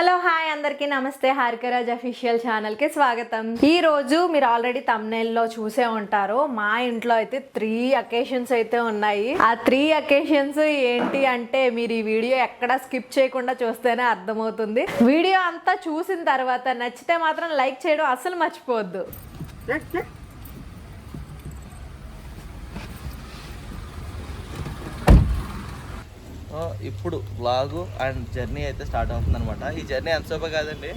Hello hi అందరికీ నమస్తే Harika Raj official ఛానల్కి స్వాగతం. ఈ రోజు మీరు ఆల్రెడీ లో చూసే ఉంటారు. మా ఇంట్లో అయితే త్రీ అకేషన్స్ అయితే ఉన్నాయి. ఆ త్రీ అకేషన్స్ ఏంటి అంటే మీరు ఈ వీడియో ఎక్కడ స్కిప్ చేయకుండా చూస్తేనే అర్థమవుతుంది. వీడియో అంతా చూసిన తర్వాత నచ్చితే మాత్రం లైక్ చేయడం అసలు మర్చిపోవద్దు. ఇప్పుడు వ్లాగు అండ్ జర్నీ అయితే స్టార్ట్ అవుతుందనమాట ఈ జర్నీ ఎంతసేపు కాదండి.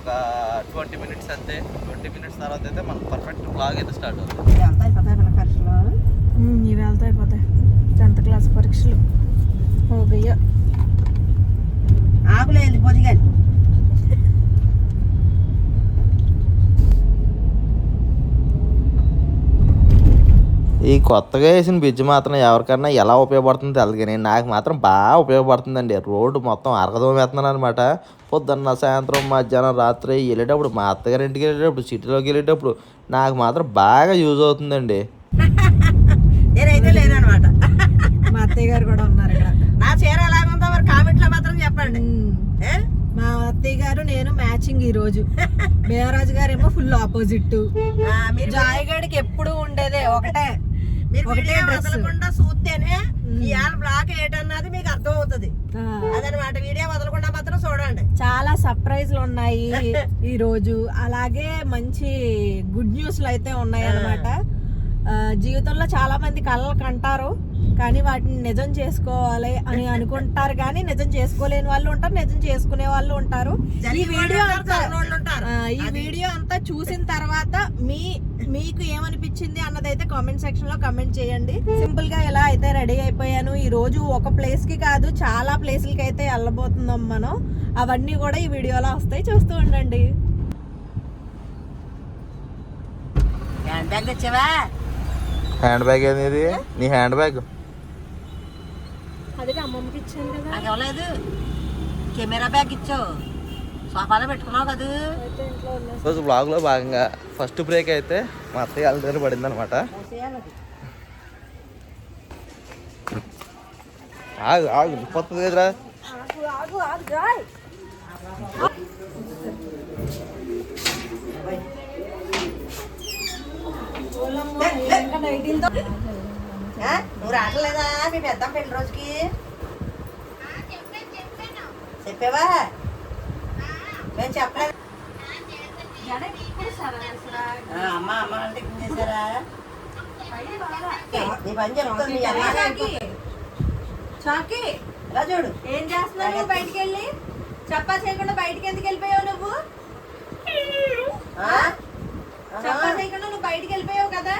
ఒక ట్వంటీ మినిట్స్ అంతే. ట్వంటీ మినిట్స్ తర్వాత అయితే మనకు పర్ఫెక్ట్ బ్లాగ్ అయితే స్టార్ట్ అవుతుంది. కొత్తగా వేసిన బ్రిడ్జ్ మాత్రం ఎవరికన్నా ఎలా ఉపయోగపడుతుందో కానీ నాకు మాత్రం బాగా ఉపయోగపడుతుందండి. రోడ్డు మొత్తం అరగదం వేస్తున్నాను అనమాట పొద్దున్న సాయంత్రం మధ్యాహ్నం రాత్రి వెళ్ళేటప్పుడు మా అత్తగారి ఇంటికి వెళ్ళేటప్పుడు సిటీలోకి వెళ్ళేటప్పుడు నాకు మాత్రం బాగా యూజ్ అవుతుందండి. నేనైతే లేనమాట మా అత్తయ్య గారు కూడా ఉన్నారు ఇక్కడ. నా చీర ఎలాగుందో మరి కామెంట్లో మాత్రం చెప్పండి. ఏ? మా అత్తయ్య గారు నేను మ్యాచింగ్ ఈ రోజు. గారేమో ఫుల్ ఆపోజిట్ ఆ, మీరు జాయ్ గడికి ఎప్పుడు ఉండేదే ఒకటే. ఒకటే డ్రెస్. వదలకుండా చూస్తేనే ఇవాళ బ్లాక్ ఏంటన్నది మీకు అర్థం అవుతుంది అదనమాట వీడియో వదలకుండా మాత్రం చూడండి. చాలా సర్ప్రైజ్లు ఉన్నాయి ఈ రోజు అలాగే మంచి గుడ్ న్యూస్లు అయితే ఉన్నాయి అన్నమాట ఆ, జీవితంలో చాలా మంది కళలు కంటారు కానీ వాటిని నిజం చేసుకోవాలి అని అనుకుంటారు కానీ నిజం చేసుకోలేని వాళ్ళు ఉంటారు నిజం చేసుకునే వాళ్ళు ఉంటారు. ఈ వీడియో అంతా ఈ వీడియో అంతా చూసిన తర్వాత మీ మీకు ఏమనిపించింది అన్నదైతే కామెంట్ సెక్షన్లో కామెంట్ చేయండి. సింపుల్గా ఎలా అయితే రెడీ అయిపోయాను. ఈ రోజు ఒక ప్లేస్కి కాదు చాలా ప్లేసులకి అయితే వెళ్ళబోతున్నాం మనం. అవన్నీ కూడా ఈ వీడియోలో వస్తాయి. చూస్తూ ఉండండి. తెచ్చావా హ్యాండ్ బ్యాగ్ ఏది నీ హ్యాండ్ బ్యాగ్ అది అమ్మమ్మకి ఇచ్చాను కదా. నాకు ఇవ్వలేదు. కెమెరా బ్యాగ్ ఇచ్చావు. సోఫాలో పెట్టుకున్నావు కదా. రోజు బ్లాగ్లో భాగంగా ఫస్ట్ బ్రేక్ అయితే మా అత్తయ్య వాళ్ళ దగ్గర పడింది అనమాట ఆగు ఆగు కదరా. ఆ? నువ్వు రావట్లేదా? మీ పెద్ద పెళ్ళి రోజుకి? చెప్పావా? నేను చెప్పలేదు. అమ్మ అమ్మ అంటే చేశారా? నీ పని చెప్తుంది చాకి ఇలా చూడు? ఏం చేస్తున్నావు నువ్వు బయటికి వెళ్ళి చెప్పా చేయకుండా బయటికి ఎందుకు వెళ్ళిపోయావు నువ్వు? చెప్పా చేయకుండా నువ్వు బయటికి వెళ్ళిపోయావు కదా?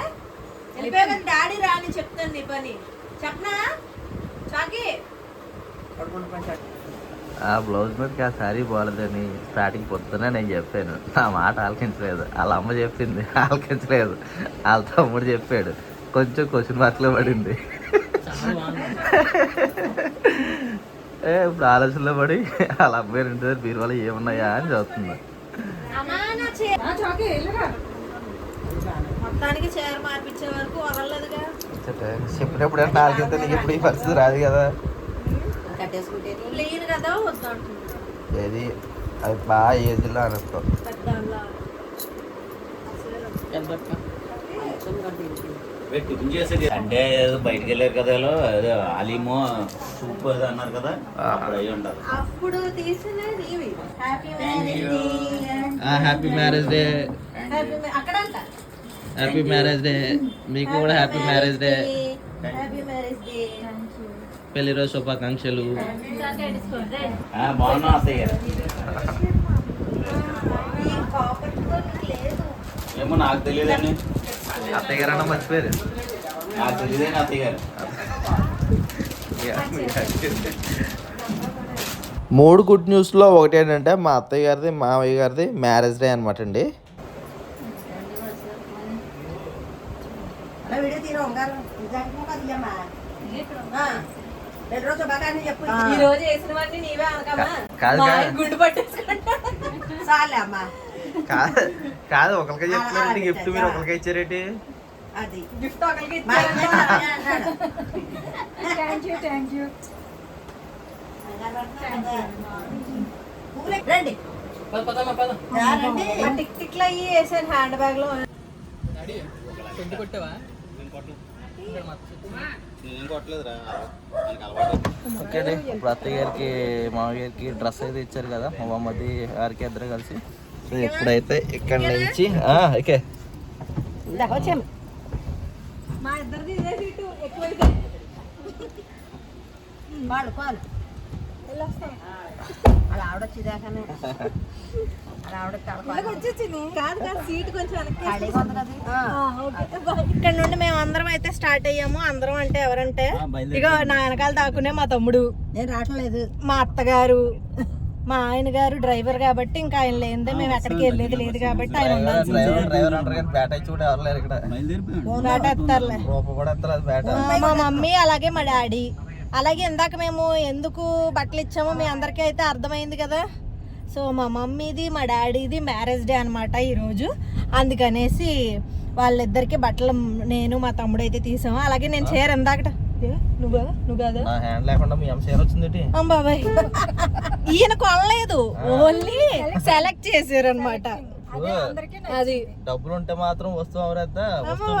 వెళ్ళిపోయావు కదా డాడీ రాని చెప్తాను నీ పని. చెప్పనా? చాకి. ఆ బ్లౌజ్ మీదకి ఆ శారీ బాగాలేదని స్టార్టింగ్ పొద్దునే నేను చెప్పాను. నా మాట ఆలకించలేదు. వాళ్ళ అమ్మ చెప్పింది. ఆలకించలేదు. వాళ్ళ తమ్ముడు చెప్పాడు. కొంచెం క్వశ్చన్ మార్క్లో పడింది. ఏ ఇప్పుడు ఆలోచనలో పడి వాళ్ళ అబ్బాయి ఇంటి దగ్గర బీరువాలో ఏమున్నాయా అని చదువుతుంది మొత్తానికి చీర మార్పించే వరకు వదలలేదుగా. చెప్పినప్పుడు అంటే ఆలకింత నీకు ఇప్పుడు ఈ పరిస్థితి రాదు కదా. కట్టేసుకుంటే లేను కదా వద్దు ఏది? అది బాగా ఏజ్లో అనుకో. అంటే ఏదో బయటికి వెళ్ళారు కదా ఏదో అలీమో సూప్ ఏదో అన్నారు కదా అప్పుడు అయ్యి ఉండాలి. అప్పుడు తీసిన ఇవి. Happy marriage happy marriage day happy అక్కడ హ్యాపీ మ్యారేజ్ డే మీకు కూడా happy marriage day happy marriage day పెళ్ళి రోజు శుభాకాంక్షలు. ఏమో నాకు తెలియదండి. అత్తయ్య గారు అన్న మర్చిపోయారు. నాకు తెలియదండి అత్తయ్య గారు. మూడు గుడ్ న్యూస్లో ఒకటి ఏంటంటే మా అత్తయ్య గారిది మావయ్య గారిది మ్యారేజ్ డే అనమాట అండి అలా వీడియో తీరు రెండు చెప్పు. ఈ రోజు నీవే అనకమా కాదు, గుండు పట్టేసుకుంటా. చాలే అమ్మా. కాదు కాదు ఒకరికి చెప్తున్నారంటే అలా గిఫ్ట్ మీరు. ఒకరికి ఇచ్చారేంటి? అది. గిఫ్ట్ ఒకరికి. Thank you thank you. రండి. టిక్ టిక్లు అయ్యి వేసాను హ్యాండ్ బ్యాగ్లో ఓకే అండి. ఇప్పుడు అత్తయ్య గారికి మామయ్య గారికి డ్రెస్ అయితే ఇచ్చారు కదా. మా మమ్మది గారికి ఇద్దరు కలిసి. సో ఇప్పుడైతే ఇక్కడ నుంచి ఆ, ఓకే. మా ఇద్దరిది ఇదే సీటు. పాలు. అలా ఆవిడ వచ్చేదాకానే. అలా ఆవిడ కలపాలి వచ్చేసింది. కాదు కాదు సీట్ కొంచెం వెనక్కి ఖాళీగా ఉంది కదా ఆ. ఇక్కడ నుండి మేము అందరం అయితే స్టార్ట్ అయ్యాము. అందరం అంటే ఎవరంటే. ఇక నా వెనకాల దాక్కునే మా తమ్ముడు. నేను రావట్లేదు మా అత్తగారు మా ఆయన గారు డ్రైవర్ కాబట్టి ఇంకా ఆయన లేదే మేము ఎక్కడికి వెళ్ళేది లేదు కాబట్టి ఆయన ఉండాల్సింది. మా మమ్మీ అలాగే మా డాడీ. అలాగే ఇందాక మేము ఎందుకు బట్టలు ఇచ్చామో మీ అందరికీ అయితే అర్థమైంది కదా. సో మా మమ్మీది మా డాడీది మ్యారేజ్ డే అనమాట ఈరోజు. అందుకనేసి వాళ్ళిద్దరికి బట్టలు నేను మా తమ్ముడు అయితే తీసాము. అలాగే నేను చీర ఇందాకట నువ్వు? నువ్వు కాదా? నా హ్యాండ్ లేకుండా మీ అమ్మ చీర వచ్చింది ఏంటి? అమ్మ బాబాయ్. ఈయన కొనలేదు. ఓన్లీ సెలెక్ట్ చేశారు అనమాట అది డబ్బులు ఉంటే మాత్రం వస్తువు అవరేద్దా? వస్తువు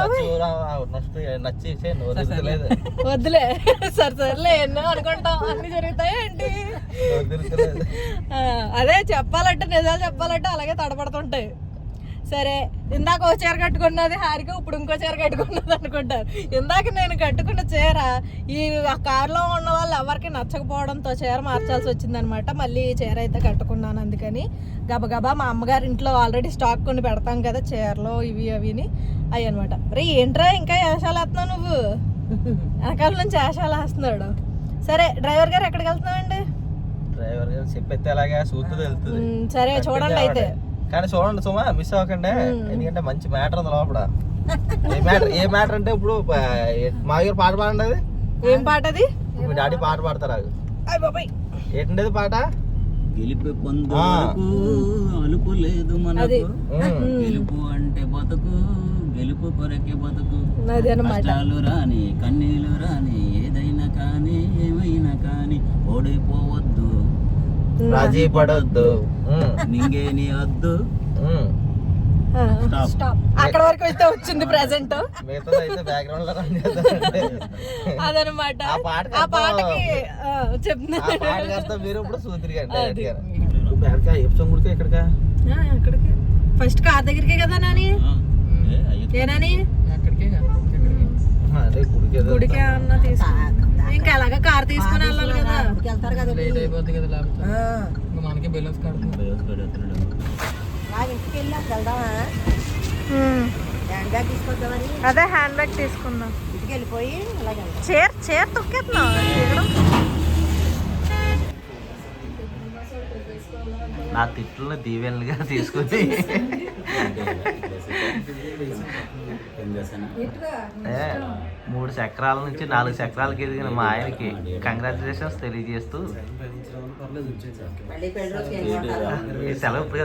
నచ్చి వదిలేదు వద్దులే. సరే సర్లే ఎన్నో అనుకుంటాం. అన్ని జరుగుతాయి ఏంటి? వదిలేదు ఆ, అదే చెప్పాలంటే నిజాలు చెప్పాలంటే అలాగే తడబడుతుంటాయి. సరే ఇందాక ఓ చీర కట్టుకున్నది హారిక ఇప్పుడు ఇంకో చీర కట్టుకున్నది అనుకుంటారు. ఇందాక నేను కట్టుకున్న చీర ఈ ఆ కారులో ఉన్న వాళ్ళు ఎవరికి నచ్చకపోవడంతో చీర మార్చాల్సి వచ్చిందనమాట. మళ్ళీ ఈ చీర అయితే కట్టుకున్నాను అందుకని. గబగబా మా అమ్మగారి ఇంట్లో ఆల్రెడీ స్టాక్ కొని పెడతాం కదా చీరలు ఇవి అవిని. అవి అనమాట. రే ఏంట్రా ఇంకా వేషాలు వేస్తున్నావు నువ్వు? వెనకాల నుంచి వేషాలు వేస్తున్నాడు. సరే డ్రైవర్ గారు ఎక్కడికి వెళ్తున్నామండి డ్రైవర్ గారు చెప్పేస్తే అలాగే సూత్తు వెళ్తుంది. మ్మ్, సరే చూడండి అయితే. కానీ చూడండి సుమా మిస్ అవ్వకండి. ఎందుకంటే మంచి మ్యాటర్ ఉంది లోపల. ఏ మ్యాటర్ ఏ మ్యాటర్ అంటే ఇప్పుడు మా దగ్గర పాట పాడండి ఏం పాట అది? మీ డాడీ పాట పాడతారు అది అయ్ బాబాయ్. ఏంటండి పాట? గెలిపే పొందు. అలుపు లేదు. మనకు. గెలుపు అంటే బతుకు గెలుపు కొరకే బతుకు. కష్టాలు రాని కన్నీళ్ళు రాని ఏదైనా కానీ ఏమైనా కానీ ఓడిపోవద్దు. రాజీ పడొద్దు. ఉమ్, నింగే నీ వద్దు. ఉమ్. స్టాప్. స్టాప్. అక్కడ వరకు అయితే వచ్చింది ప్రెసెంట్. అదనమాట. ఆ పాటకి చెప్తున్నా. ఆ పాట కాస్త మీరు ఇప్పుడు ఇప్పుడు ఎక్కడికా? ఫస్ట్ కార్ దగ్గరికి కదా నాని? ఆ, ఏ, అయ్యో. ఏ నాని? ఆహా, అదే గుడికి అన్న తీసుకుని ఇంకా ఎలాగ కార్ తీసుకుని వెళ్ళాలి కదా వెళ్తారు కదా ఆ. బయోస్ పెడుతున్నాడు. రా, ఇంటికి వెళ్ళి అప్పుడు వెళ్దామా ఉమ్, హ్యాండ్ బ్యాగ్ తీసుకొద్దామని అదే హ్యాండ్ బ్యాగ్ తీసుకుందాం ఇంటికి వెళ్ళిపోయి అలాగే. చీర చీర తొక్కేస్తున్నావు దిగడం. నా తిట్లను దీవెనలుగా? ఏ, మూడు చక్రాల నుంచి నాలుగు చక్రాలకి ఎదిగిన మా ఆయనకి కంగ్రాచులేషన్స్ తెలియజేస్తూ. సెలవు ఇప్పుడు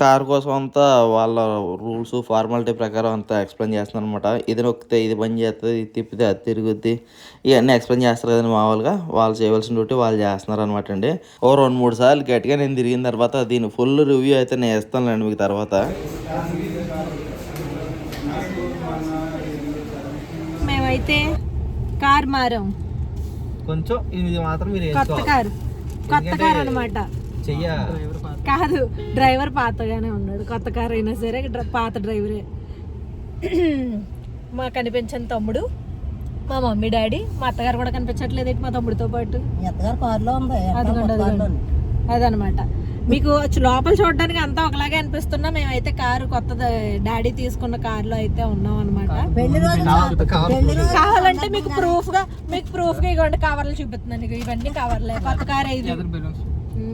కార్ కోసం అంతా వాళ్ళ రూల్స్ ఫార్మాలిటీ ప్రకారం అంతా ఎక్స్ప్లెయిన్ చేస్తున్నారు అనమాట ఇది నొక్కితే ఇది పని చేస్తుంది ఇది తిప్పితే అది తిరుగుద్ది. ఇవన్నీ ఎక్స్ప్లెయిన్ చేస్తారు కదండి మామూలుగా. వాళ్ళు చేయవలసిన డ్యూటీ వాళ్ళు చేస్తున్నారు అనమాట అండి. ఓ రెండు మూడు సార్లు గట్టిగా నేను తిరిగిన తర్వాత దీని ఫుల్ రివ్యూ అయితే నేను ఇస్తానులేండి మీకు తర్వాత. మేమైతే కార్ మారాం. కొంచెం ఇది మాత్రం మీరు కొత్త కారు. కొత్త కార్ అనమాట చెయ్య. కాదు డ్రైవర్ పాతగానే ఉన్నాడు. కొత్త కార్ అయినా సరే పాత డ్రైవరే. మా కనిపించని తమ్ముడు మా మమ్మీ డాడీ మా అత్తగారు కూడా కనిపించట్లేదు మా తమ్ముడితో పాటు? అత్తగారు కారులో ఉంది? అదనమాట. మీకు వచ్చి లోపల చూడడానికి అంతా ఒకలాగే అనిపిస్తున్నా మేమైతే కారు కొత్తది డాడీ తీసుకున్న కారులో అయితే ఉన్నాం అనమాట కావాలంటే మీకు ప్రూఫ్గా మీకు ప్రూఫ్గా ఇవ్వండి కవర్లు చూపిస్తున్నాను ఇవన్నీ కవర్లే కొత్త కార్ ఇది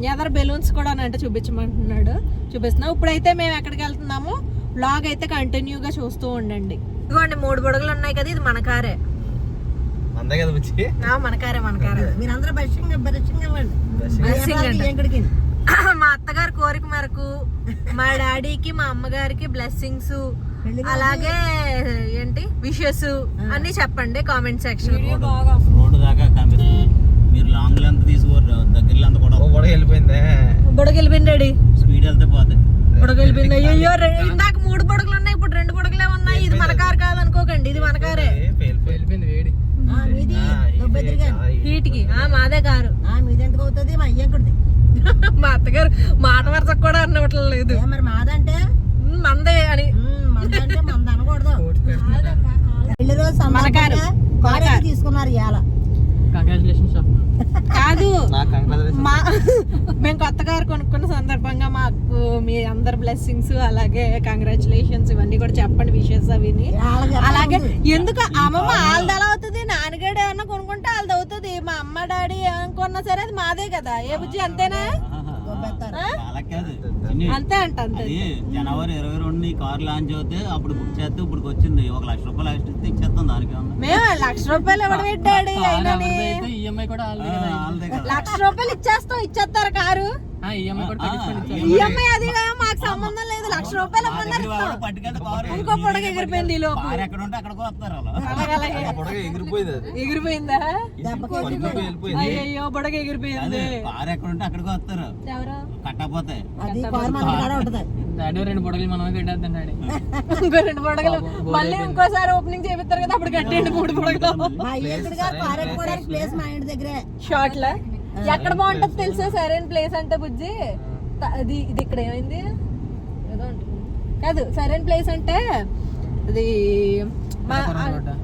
ఎదర్ బెలూన్స్ కూడా అంటే చూపించమంటున్నాడు. చూపిస్తున్నా ఇప్పుడైతే మేము ఎక్కడికి వెళ్తున్నాము బ్లాగ్ అయితే కంటిన్యూగా చూస్తూ ఉండండి. ఇదిగోండి మూడు బుడగలు ఉన్నాయి కదా ఇది మన కారే. అంతే కదా వచ్చి ఆ, మన కారే మన కారే. మీరందరూ బస్సింగ్ బస్సింగ్ ఇవ్వండి. Blessing అంట. ఎక్కడికి మా అత్తగారి కోరిక మేరకు మా డాడీకి మా అమ్మగారికి బ్లెస్సింగ్స్ అలాగే ఏంటి విషెస్ అన్ని చెప్పండి కామెంట్ సెక్షన్ మీరు లాంగ్ లెంత్ తీసుకోరు దగ్గర లెంత్ కూడా కూడా వెళ్ళిపోయిందే బుడగెలిపోయింది డాడీ. స్పీడ్ వెళ్తే పోతే. బుడగెలిపోయింది అయ్యో రె- ఇందాక మూడు బుడగలు ఉన్నాయి ఇప్పుడు రెండు బుడగలే ఉన్నాయి. ఇది మన కారు కాదనుకోకండి ఇది మన కారే. ఆ, మీది దొబ్బెదిరిగా హీట్కి ఆ మాదే కారు. ఆ, మీది ఎందుకు అవుతుంది? మా అయ్యంకుడిది మా అత్తగారు మాట వరుసకు కూడా అన్నట్లేదు ఏ మరి మాదంటే? మందే అని. మందంటే మంద అనకూడదు. రోజు తీసుకున్నారు ఇవాళ. కాదు మా మేము కొత్త కారు కొనుక్కున్న సందర్భంగా మాకు మీ అందరి బ్లెస్సింగ్స్ అలాగే కంగ్రాచులేషన్స్ ఇవన్నీ కూడా చెప్పండి విషెస్ అవిని. వాళ్ళకి చెప్పాలి అలాగే. ఎందుకు అమ్మమ్మ వాళ్ళది ఎలా అవుతుంది? నాన్నగాడు ఏమన్నా కొనుక్కుంటే వాళ్ళది అవుతుంది. మా అమ్మ డాడీ ఏమనుకున్నా సరే అది మాదే కదా. ఏ బుజ్జి అంతేనా? అంతే అంట అంతే జనవరి ఇరవై రెండు ఈ కార్ లాంచ్ అవుతే అప్పుడు బుక్ చేస్తే ఇప్పుడు వచ్చింది ఒక లక్ష రూపాయలు ఎక్స్ట్రా ఇచ్చేస్తాం దానికి. మేము లక్ష రూపాయలు అయినని ఆ, వాళ్ళదే కదా. లక్ష రూపాయలు ఇచ్చేస్తాం ఇచ్చేస్తారు ఈఎంఐ అది ఏమో మాకు సంబంధం లేదు. లక్ష రూపాయలు ఇంకో పొడగ ఎగిరిపోయింది ఎగిరిపోయింది అయ్యో బుడగ ఎగిరిపోయింది. అదే కారు ఎక్కడ ఉంటే అక్కడికి వస్తారు. ఎవరు? ఉంటుంది. డాడీ రెండు పొడగలు మనమే పెట్టేద్దాం డాడీ. ఇంకో రెండు బుడగలు మళ్ళీ ఇంకోసారి ఓపెనింగ్ చేపిస్తారు కదా అప్పుడు కట్టేయండి మూడు ఎట్టుకోవడానికి ప్లేస్ మా ఇంటి దగ్గరే. షార్ట్ లా ఎక్కడ బాగుంటది తెలుసా? సరైన ప్లేస్ అంటే బుజ్జి? అది ఇది ఇక్కడ ఏమైంది. కాదు సరైన ప్లేస్ అంటే అది మా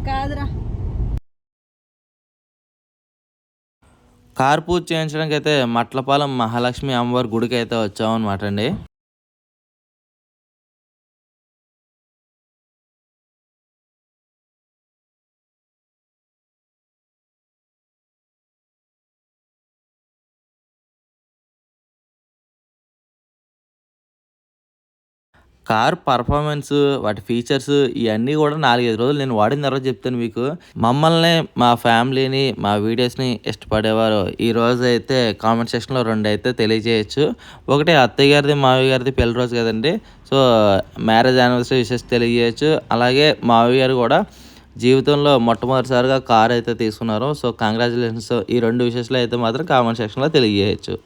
కాదురా కార్ పూజ చేయించడానికి అయితే మట్లపాలెం మహాలక్ష్మి అమ్మవారి గుడికి అయితే వచ్చామన్నమాట అండి. కార్ పర్ఫార్మెన్స్ వాటి ఫీచర్స్ ఇవన్నీ కూడా నాలుగైదు రోజులు నేను వాడిన తర్వాత చెప్తాను మీకు. మమ్మల్ని మా ఫ్యామిలీని మా వీడియోస్ని ఇష్టపడేవారు ఈ రోజు అయితే కామెంట్ సెక్షన్లో రెండు అయితే తెలియజేయచ్చు. ఒకటి అత్తయ్య గారిది మావయ్య గారిది పెళ్ళి రోజు కదండి. సో మ్యారేజ్ యానివర్సరీ విషెస్ తెలియజేయచ్చు. అలాగే మావయ్య గారు కూడా జీవితంలో మొట్టమొదటిసారిగా కార్ అయితే తీసుకున్నారు. సో కంగ్రాచులేషన్స్ ఈ రెండు విషయాలు అయితే మాత్రం కామెంట్ సెక్షన్లో తెలియజేయచ్చు.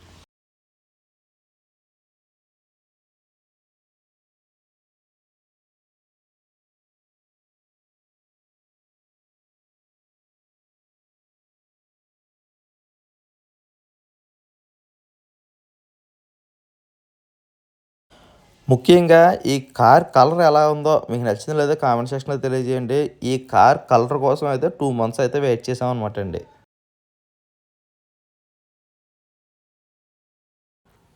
ముఖ్యంగా ఈ కార్ కలర్ ఎలా ఉందో మీకు నచ్చిందో లేదో కామెంట్ సెక్షన్లో తెలియజేయండి. ఈ కార్ కలర్ కోసం అయితే టూ మంత్స్ అయితే వెయిట్ చేసాం అనమాట అండి.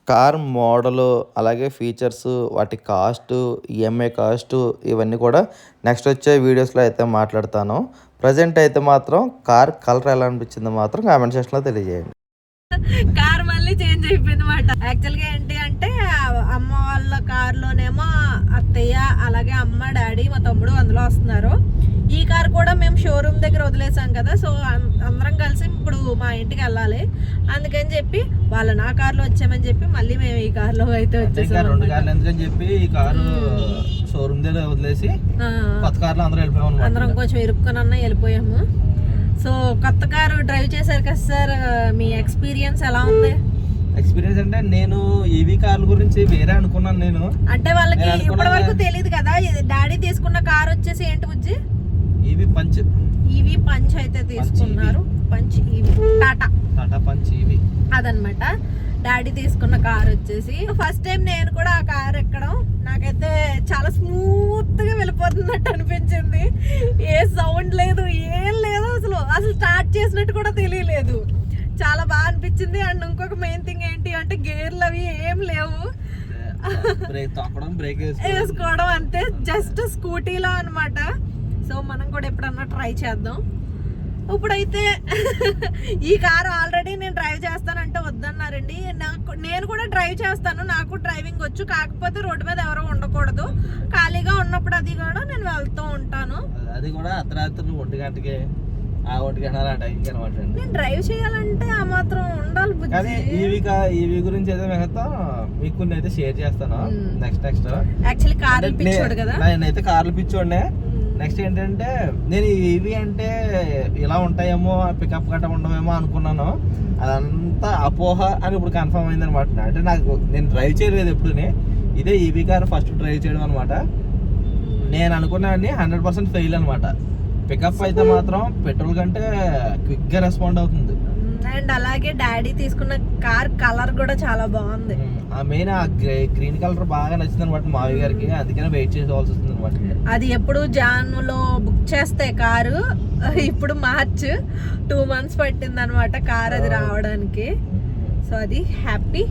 కార్ మోడలు అలాగే ఫీచర్స్ వాటి కాస్ట్ ఈఎంఐ కాస్ట్ ఇవన్నీ కూడా నెక్స్ట్ వచ్చే వీడియోస్లో అయితే మాట్లాడతాను. ప్రజెంట్ అయితే మాత్రం కార్ కలర్ ఎలా అనిపించిందో మాత్రం కామెంట్ సెక్షన్లో తెలియజేయండి. కార్ మళ్ళీ చేంజ్ అయిపోయింది యాక్చువల్గా యాక్చువల్గా ఏంటి అంటే అమ్మ వాళ్ళ కార్ లోనేమో అత్తయ్య అలాగే అమ్మ డాడీ మా తమ్ముడు అందులో వస్తున్నారు. ఈ కార్ కూడా మేము షోరూమ్ దగ్గర వదిలేసాం కదా సో అందరం కలిసి ఇప్పుడు మా ఇంటికి వెళ్ళాలి. అందుకని చెప్పి వాళ్ళు నా కార్లో వచ్చామని చెప్పి మళ్ళీ మేము ఈ కార్లో అయితే వచ్చేసాం రెండు. కార్లు ఎందుకని చెప్పి ఈ కారు షోరూమ్ దగ్గర వదిలేసి కొత్త కార్లో అందరూ అనమాట అందరం కొంచెం వెళ్ళిపోయాము. సో కొత్త కారు డ్రైవ్ చేశారు కదా సార్ మీ ఎక్స్పీరియన్స్ ఎలా ఉంది? ఎక్స్పీరియన్స్ అంటే నేను ఈవీ కార్ల గురించి వేరే అనుకున్నాను నేను. అంటే వాళ్ళకి ఇప్పటి వరకు తెలియదు కదా డాడీ తీసుకున్న కార్ వచ్చేసి ఏంటి బుజ్జి? EV punch. ఈవీ పంచ్ అయితే తీసుకున్నారు. Punch EV Tata Tata punch EV అదనమాట. డాడీ తీసుకున్న కార్ వచ్చేసి. ఫస్ట్ టైం నేను కూడా ఆ కార్ ఎక్కడం నాకైతే చాలా స్మూత్గా వెళ్ళిపోతున్నట్టు అనిపించింది. ఏ సౌండ్ లేదు ఏం లేదు అసలు. అసలు స్టార్ట్ చేసినట్టు కూడా తెలియలేదు. చాలా బాగా అనిపించింది. అండ్ ఇంకొక మెయిన్ థింగ్ అంటే గేర్లు అవి ఏం లేవు. బ్రేక్ వేసుకోవడం. అంతే జస్ట్ స్కూటీలో అన్నమాట. సో మనం కూడా ఎప్పుడన్నా ట్రై చేద్దాం. ఇప్పుడైతే ఈ కారు ఆల్రెడీ నేను డ్రైవ్ చేస్తానంటే వద్దన్నారండి. నాకు నేను కూడా డ్రైవ్ చేస్తాను నాకు డ్రైవింగ్ వచ్చు. కాకపోతే రోడ్డు మీద ఎవరో ఉండకూడదు. ఖాళీగా ఉన్నప్పుడు అది కూడా నేను వెళ్తూ ఉంటాను. అది కూడా అర్ధరాత్రులు ఒంటి గంటకి. ఆ గంట ఆ టైంకి అనమాట నేను డ్రైవ్ చేయాలంటే ఆ మాత్రం ఉండాలి కానీ బుద్ధి ఈవీ ఈవీ గురించి అయితే మిగతా మీకు కొన్ని అయితే షేర్ చేస్తాను. నెక్స్ట్ నెక్స్ట్ యాక్చువల్లీ కార్ పిచ్చోడు కదా. నేనైతే కార్లు పిచ్చోండే నెక్స్ట్ ఏంటంటే నేను ఈవీ అంటే ఇలా ఉంటాయేమో పికప్ గట్ట ఉండమేమో అనుకున్నాను. అదంతా అపోహ అని ఇప్పుడు కన్ఫర్మ్ అయింది అనమాట అంటే నాకు నేను డ్రైవ్ చేయలేదు ఎప్పుడుని. ఇదే ఈవీ కార్ ఫస్ట్ డ్రైవ్ చేయడం అనమాట. నేను అనుకున్నాను హండ్రెడ్ పర్సెంట్ ఫెయిల్ అనమాట. పికప్ అయితే మాత్రం పెట్రోల్ కంటే క్విక్గా రెస్పాండ్ అవుతుంది. అండ్ అలాగే డాడీ తీసుకున్న కార్ కలర్ కూడా చాలా బాగుంది. ఆ మెయిన్ ఆ గ్రీన్ కలర్ బాగా నచ్చింది అనమాట మావి గారికి. అందుకనే వెయిట్ చేసుకోవాల్సి వస్తుంది అనమాట అది ఎప్పుడు జాన్లో బుక్ చేస్తే కారు ఇప్పుడు మార్చ్ టూ మంత్స్ పట్టింది అనమాట కార్ అది రావడానికి. సో అది హ్యాపీ.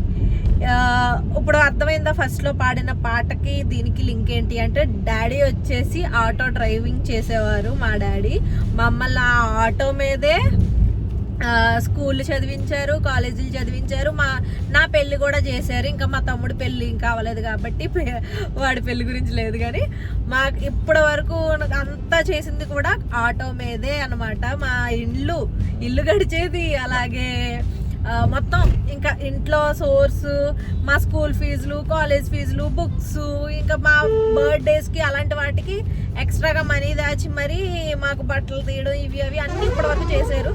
ఇప్పుడు అర్థమైందా? ఫస్ట్లో పాడిన పాటకి దీనికి లింక్ ఏంటి అంటే డాడీ వచ్చేసి ఆటో డ్రైవింగ్ చేసేవారు మా డాడీ. మమ్మల్ని ఆ ఆటో మీదే స్కూల్ చదివించారు కాలేజీలు చదివించారు. మా నా పెళ్ళి కూడా చేశారు. ఇంకా మా తమ్ముడు పెళ్ళి ఇంకా అవ్వలేదు కాబట్టి పె- వాడి పెళ్ళి గురించి లేదు కానీ మా ఇప్పటి వరకు నాకు అంతా చేసింది కూడా ఆటో మీదే అన్నమాట. మా ఇల్లు ఇల్లు గడిచేది అలాగే మొత్తం ఇంకా ఇంట్లో సోర్స్ మా స్కూల్ ఫీజులు కాలేజ్ ఫీజులు బుక్స్ ఇంకా మా బర్త్డేస్కి అలాంటి వాటికి ఎక్స్ట్రాగా మనీ దాచి మరీ మాకు బట్టలు తీయడం ఇవి అవి అన్నీ ఇప్పటివరకు చేశారు.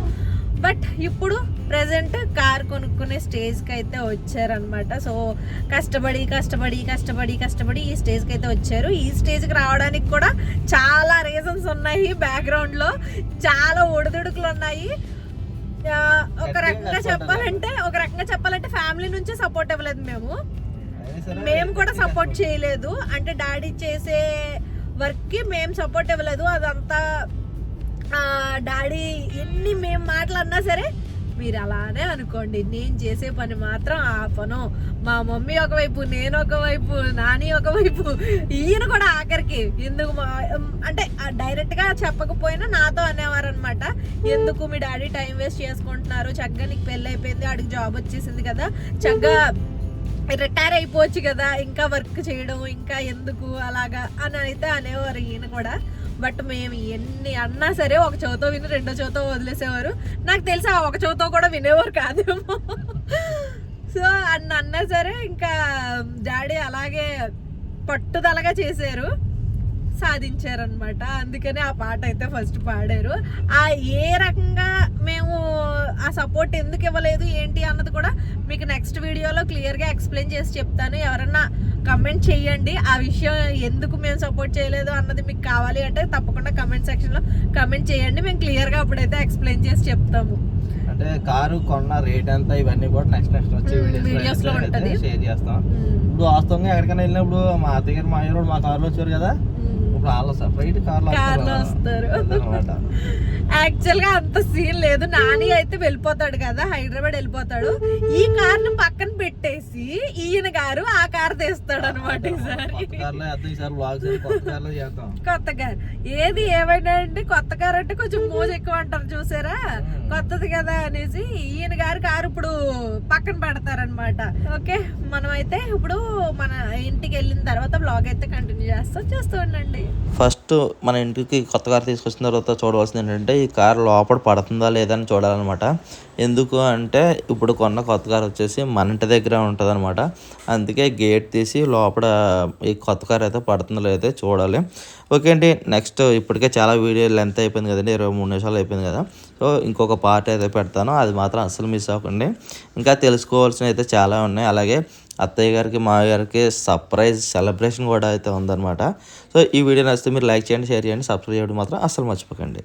బట్ ఇప్పుడు ప్రజెంట్ కార్ కొనుక్కునే స్టేజ్కి అయితే వచ్చారనమాట సో కష్టపడి కష్టపడి కష్టపడి కష్టపడి ఈ స్టేజ్కి అయితే వచ్చారు. ఈ స్టేజ్కి రావడానికి కూడా చాలా రీజన్స్ ఉన్నాయి బ్యాక్గ్రౌండ్లో. చాలా ఒడిదుడుకులు ఉన్నాయి. ఒక రకంగా చెప్పాలంటే ఒక రకంగా చెప్పాలంటే ఫ్యామిలీ నుంచే సపోర్ట్ ఇవ్వలేదు మేము. మేము కూడా సపోర్ట్ చేయలేదు. అంటే డాడీ చేసే వర్క్కి మేము సపోర్ట్ ఇవ్వలేదు అదంతా డాడీ ఎన్ని మేము మాటలన్నా సరే మీరు అలానే అనుకోండి నేను చేసే పని మాత్రం ఆ పను. మా మమ్మీ ఒకవైపు నేను ఒకవైపు నాని ఒకవైపు ఈయన కూడా ఆఖరికి ఎందుకు మా అంటే డైరెక్ట్గా చెప్పకపోయినా నాతో అనేవారు అనమాట ఎందుకు మీ డాడీ టైం వేస్ట్ చేసుకుంటున్నారు? చక్కగా నీకు పెళ్ళి అయిపోయింది ఆడికి జాబ్ వచ్చేసింది కదా. చక్కగా రిటైర్ అయిపోవచ్చు కదా ఇంకా వర్క్ చేయడం ఇంకా ఎందుకు అలాగా అని అయితే అనేవారు ఈయన కూడా. బట్ మేము ఎన్ని అన్నా సరే ఒక చోతో విని రెండో చోతో వదిలేసేవారు. నాకు తెలిసి ఆ ఒక చోతో కూడా వినేవారు కాదేమో సో అన్న అన్నా సరే ఇంకా డాడీ అలాగే పట్టుదలగా చేశారు. సాధించారనమాట అందుకనే ఆ పాట అయితే ఫస్ట్ పాడారు. ఆ ఏ రకంగా మేము ఆ సపోర్ట్ ఎందుకు ఇవ్వలేదు ఏంటి అన్నది కూడా మీకు నెక్స్ట్ వీడియోలో క్లియర్గా ఎక్స్ప్లెయిన్ చేసి చెప్తాను. ఎవరన్నా కమెంట్ చేయండి. ఆ విషయం ఎందుకు మేము సపోర్ట్ చేయలేదు అన్నది మీకు కావాలి అంటే తప్పకుండా కమెంట్ సెక్షన్లో కమెంట్ చేయండి. మేము క్లియర్గా అప్పుడైతే ఎక్స్ప్లెయిన్ చేసి చెప్తాము. అంటే కారు కొన్న రేట్ ఎంత ఇవన్నీ కూడా నెక్స్ట్ నెక్స్ట్ వచ్చే మ్మ్, videos లో ఉంటది. షేర్ చేస్తాం. ఇప్పుడు వాస్తవంగా ఎక్కడికైనా వెళ్ళినప్పుడు మా అత్తయ్య గారు మా అయ్య మా కార్లో వచ్చారు కదా? ఇప్పుడు వాళ్ళు సపరేట్ కార్లో వస్తారు. యాక్చువల్గా అంత సీన్ లేదు. నాని అయితే వెళ్ళిపోతాడు కదా హైదరాబాద్ వెళ్ళిపోతాడు. ఈ కార్ను పక్కన పెట్టేసి ఈయన గారు ఆ కార్ తెస్తాడు అనమాట కొత్త కార్. ఏది ఏమైనా అండి? కొత్త కార్ అంటే కొంచెం మోజు ఎక్కువ అంటారు చూసారా? కొత్తది కదా అనేసి ఈయన గారి కారు ఇప్పుడు పక్కన పెడతారనమాట. ఓకే మనం అయితే ఇప్పుడు మన ఇంటికి వెళ్ళిన తర్వాత బ్లాగ్ అయితే కంటిన్యూ చేస్తాం. చేస్తూ ఉండండి. ఫస్ట్ మన ఇంటికి కొత్త కార్ తీసుకొచ్చిన తర్వాత చూడవలసింది ఏంటంటే ఈ కార్ లోపల పడుతుందా లేదా అని చూడాలన్నమాట. ఎందుకు అంటే ఇప్పుడు కొన్న కొత్త కార్ వచ్చేసి మన ఇంటి దగ్గర ఉంటుంది అనమాట అందుకే గేట్ తీసి లోపల ఈ కొత్త కార్ అయితే పడుతుందో లేదో చూడాలి. ఓకే అండి నెక్స్ట్ ఇప్పటికే చాలా వీడియో లెంత్ అయిపోయింది కదండి ఇరవై మూడు నిమిషాలు అయిపోయింది కదా. సో ఇంకొక పార్ట్ అయితే పెడతాను. అది మాత్రం అస్సలు మిస్ అవ్వకండి. ఇంకా తెలుసుకోవాల్సినవి అయితే చాలా ఉన్నాయి. అలాగే అత్తయ్య గారికి మావయ్య గారికి సర్ప్రైజ్ సెలబ్రేషన్ కూడా అయితే ఉందన్నమాట. సో ఈ వీడియో నచ్చితే మీరు లైక్ చేయండి షేర్ చేయండి సబ్స్క్రైబ్ చేయడం మాత్రం అస్సలు మర్చిపోకండి.